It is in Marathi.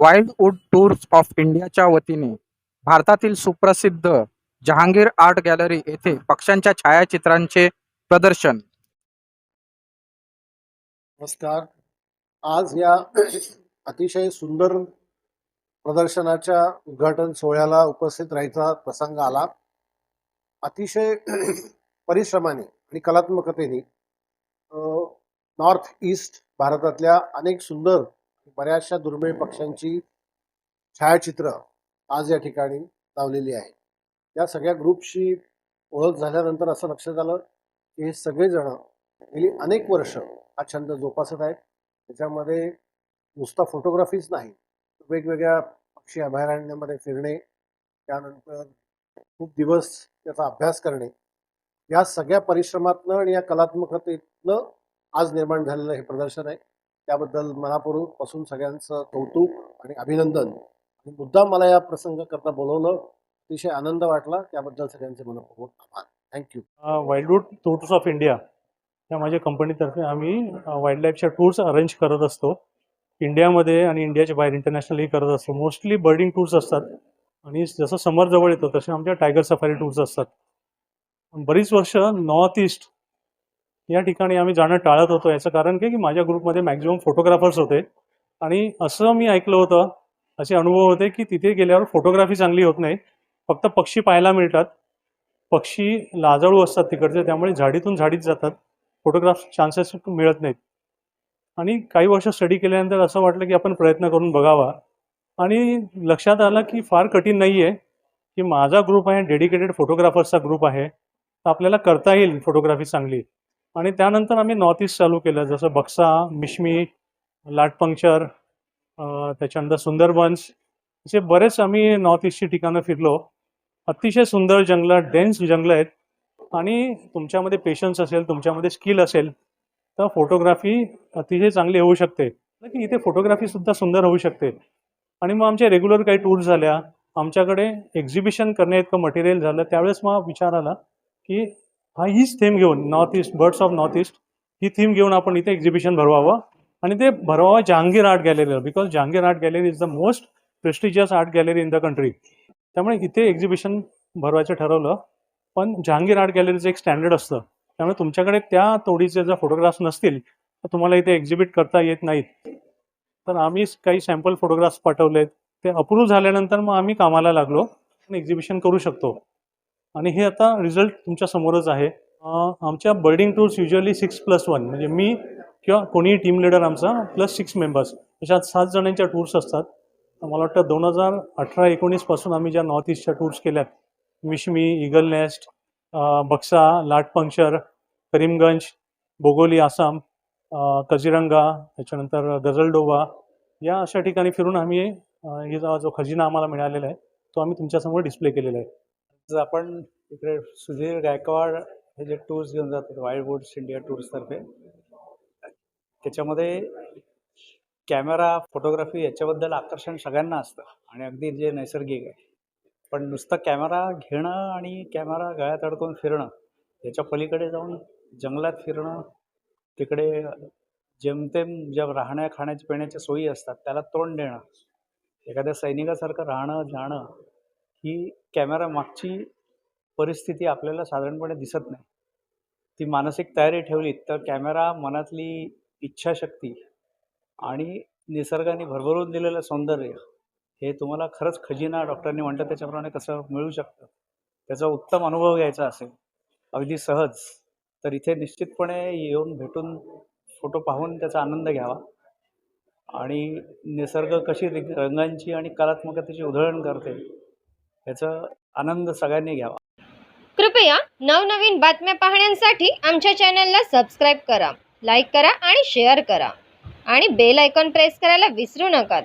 वाईल्डवूड टूर्स ऑफ इंडियाच्या वतीने भारतातील सुप्रसिद्ध जहांगीर आर्ट गॅलरी येथे पक्ष्यांच्या छायाचित्रांचे प्रदर्शन. नमस्कार. आज या अतिशय सुंदर प्रदर्शनाच्या उद्घाटन सोहळ्याला उपस्थित राहायचा प्रसंग आला. अतिशय परिश्रमाने आणि कलात्मकतेने नॉर्थ ईस्ट भारतातल्या अनेक सुंदर बऱ्याचशा दुर्मिळ पक्ष्यांची छायाचित्र आज या ठिकाणी लावलेली आहे. या सगळ्या ग्रुपशी ओळख झाल्यानंतर असं लक्षात आलं की हे सगळेजण गेली अनेक वर्ष हा छंद जोपासत आहेत. त्याच्यामध्ये नुसता फोटोग्राफीच नाही वेगवेगळ्या पक्षी अभयारण्यामध्ये फिरणे त्यानंतर खूप दिवस त्याचा अभ्यास करणे. या सगळ्या परिश्रमातनं आणि या कलात्मकतेतनं आज निर्माण झालेलं हे प्रदर्शन आहे. त्याबद्दल मनापासून सगळ्यांचं कौतुक आणि अभिनंदन. आणि मुद्दाम मला या प्रसंग करता बोलवलं अतिशय आनंद वाटला. त्याबद्दल सगळ्यांचे मनपूर्वक आभार. Thank you Wildwood tours of India या माझ्या कंपनीतर्फे आम्ही वाईल्ड लाईफच्या टूर्स अरेंज करत असतो. इंडियामध्ये आणि इंडियाच्या बाहेर इंटरनॅशनलही करत असतो. मोस्टली बर्डिंग टूर्स असतात. आणि जसं समर जवळ येतो तसे आमच्या टायगर सफारी टूर्स असतात. बरीच वर्ष नॉर्थ ईस्ट या ठिकाणी आम्ही जाणं टाळत होतो. याचं कारण काय की माझ्या ग्रुपमध्ये मॅक्झिमम फोटोग्राफर्स होते. आणि असं मी ऐकलं होतं असे अनुभव होते की तिथे गेल्यावर फोटोग्राफी चांगली होत नाही. फक्त पक्षी पाहायला मिळतात. पक्षी लाजाळू असतात तिकडचे त्यामुळे झाडीतून झाडीत जातात. फोटोग्राफ चान्सेस मिळत नाहीत. आणि काही वर्ष स्टडी केल्यानंतर असं वाटलं की आपण प्रयत्न करून बघावा. आणि लक्षात आलं की फार कठीण नाही आहे की माझा ग्रुप आहे डेडिकेटेड फोटोग्राफर्सचा ग्रुप आहे. तर आपल्याला करता येईल फोटोग्राफी चांगली. आणि त्यानंतर आम्ही नॉर्थ ईस्ट चालू केलं जसं बक्सा मिशमी लाटपंक्चर त्याच्यानंतर सुंदरबन्स असे बरेच आम्ही नॉर्थ ईस्टची ठिकाणं फिरलो. अतिशय सुंदर जंगलं डेन्स जंगलं आहेत. आणि तुमच्यामध्ये पेशन्स असेल तुमच्यामध्ये स्किल असेल तर फोटोग्राफी अतिशय चांगली होऊ शकते. की इथे फोटोग्राफीसुद्धा सुंदर होऊ शकते. आणि मग आमचे रेग्युलर काही टूर झाल्या. आमच्याकडे एक्झिबिशन करण्या इतकं मटेरियल झालं. त्यावेळेस मग विचार आला की हा हीच थीम घेऊन north east birds of north east he theme घेऊन आपण इथे एक्झिबिशन भरवावं. आणि ते भरवावं Jehangir art गॅलरीला because Jehangir art gallery is the most prestigious art gallery in the country त्यामुळे इथे एक्झिबिशन भरवायचं ठरवलं पण जहांगीर आर्ट गॅलरीचं एक स्टँडर्ड असतं. त्यामुळे तुमच्याकडे त्या तोडीचे जर फोटोग्राफ्स नसतील तर तुम्हाला इथे एक्झिबिट करता येत नाहीत. तर आम्ही काही सॅम्पल फोटोग्राफ्स पाठवलेत. ते अप्रूव्ह झाल्यानंतर मग आम्ही कामाला लागलो आणि एक्झिबिशन करू शकतो. आणि हे आता रिझल्ट तुमच्या समोरच आहे. आमच्या birding tours usually six plus one म्हणजे मी किंवा कोणीही टीम लिडर आमचा प्लस सिक्स मेंबर्स अशा सात जणांच्या टूर्स असतात. मला वाटतं दोन हजार अठरा एकोणीसपासून आम्ही ज्या नॉर्थ ईस्टच्या टूर्स केल्यात मिशमी इगल नेस्ट अं, बक्सा लाटपंक्चर करीमगंज बोगोली आसाम कझिरंगा त्याच्यानंतर गझलडोबा या अशा ठिकाणी फिरून आम्ही हे जो खजिना आम्हाला मिळालेला आहे तो आम्ही तुमच्यासमोर डिस्प्ले केलेला आहे. जर आपण इकडे सुधीर गायकवाड हे जे टूर्स घेऊन जातात वाईल्ड वुड्स इंडिया टूर्सतर्फे त्याच्यामध्ये कॅमेरा फोटोग्राफी याच्याबद्दल आकर्षण सगळ्यांना असतं आणि अगदी जे नैसर्गिक आहे. पण नुसतं कॅमेरा घेणं आणि कॅमेरा गळ्यात अडकून फिरणं याच्या पलीकडे जाऊन जंगलात फिरणं तिकडे जेमतेम ज्या राहण्या खाण्याच्या पिण्याच्या सोयी असतात त्याला तोंड देणं एखाद्या सैनिकासारखं राहणं जाणं ही कॅमेरा मागची परिस्थिती आपल्याला साधारणपणे दिसत नाही. ती मानसिक तयारी ठेवली तर कॅमेरा मनातली इच्छाशक्ती आणि निसर्गाने भरभरून दिलेलं सौंदर्य हे तुम्हाला खरंच खजिना डॉक्टरांनी म्हणतात त्याच्याप्रमाणे कसं मिळू शकतं? त्याचा उत्तम अनुभव घ्यायचा असेल अगदी सहज तर इथे निश्चितपणे येऊन भेटून फोटो पाहून त्याचा आनंद घ्यावा. आणि निसर्ग कशी रंगांची आणि कलात्मकतेची उधळण करते याचा आनंद सगळ्यांनी घ्यावा. कृपया नवनवीन बातम्या पाहण्यासाठी आमच्या चॅनलला सबस्क्राईब करा लाईक करा आणि शेअर करा. आणि बेल आयकॉन प्रेस करायला विसरू नका.